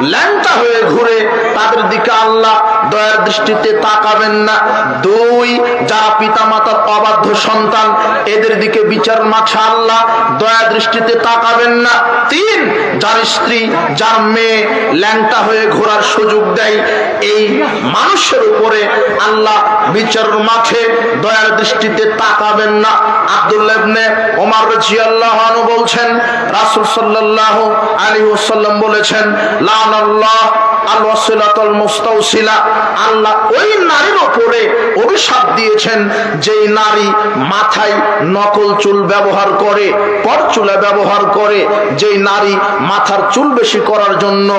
ল্যাংটা হয়ে ঘুরে তাদের দিকে আল্লাহ দয়ার দৃষ্টিতে তাকাবেন না। দুই, যারা পিতা মাতার অবাধ্য সন্তান, এদের দিকে বিচার মাছা আল্লাহ দয়া দৃষ্টিতে তাকাবেন না। তিন, যার স্ত্রী, যার মেয়ে ল্যাংটা হয়ে ঘোরার সুযোগ দেয় এই মানুষের উপরে আল্লাহ বিচার মাঠে দয়ার দৃষ্টিতে তাকাবেন না। আব্দুল্লাবনে ওমার আল্লাহ আনহু বলছেন, রাসুল সাল্লাহ আলী সাল্লাম বলেছেন, লানাল্লাহ আল ওয়াসিলাতুল মুস্তাওসিলা, আল্লাহ ওই নারীর উপরে অভিশাপ দিয়েছেন, যেই নারী মাথায় নকল চুল ব্যবহার করে, পরচুলা ব্যবহার করে, যেই নারী মাথার চুল বেশি করার জন্য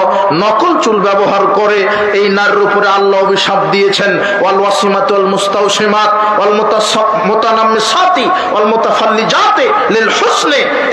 নকল চুল ব্যবহার করে, এই নারীর উপরে আল্লাহ অভিশাপ দিয়েছেন।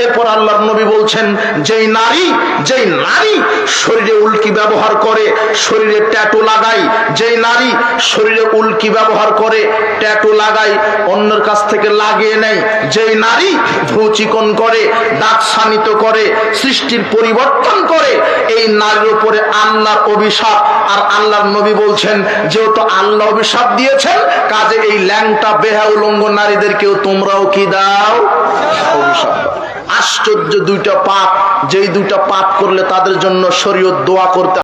এরপর নবী বলছেন, যেই নারী যেই নারী শরীরে উল্কি ব্যবহার করে শরীরে ট্যাটু লাগাই, যেই নারী শরীরে উল্কি ব্যবহার করে, ট্যাটু লাগাই, অন্যের কাছ থেকে লাগিয়ে নেয়, যেই নারী ভ্রু চিকন করে, দাঁত শানিত করে, সৃষ্টির পরিবর্তন করে, এই নারীর উপরে আল্লাহর অভিশাপ। আর আল্লাহর নবী বলছেন, যেহেতু আল্লাহ অভিশাপ দিয়েছেন, কাজে এই ল্যাংটা বেহা উলঙ্গ নারীদেরকেও তোমরাও কি দাও? অভিশাপ। আশ্চর্য দুইটা পাপ, যেই দুইটা পাপ করলে তাদের জন্য শরীয়ত দোয়া করতে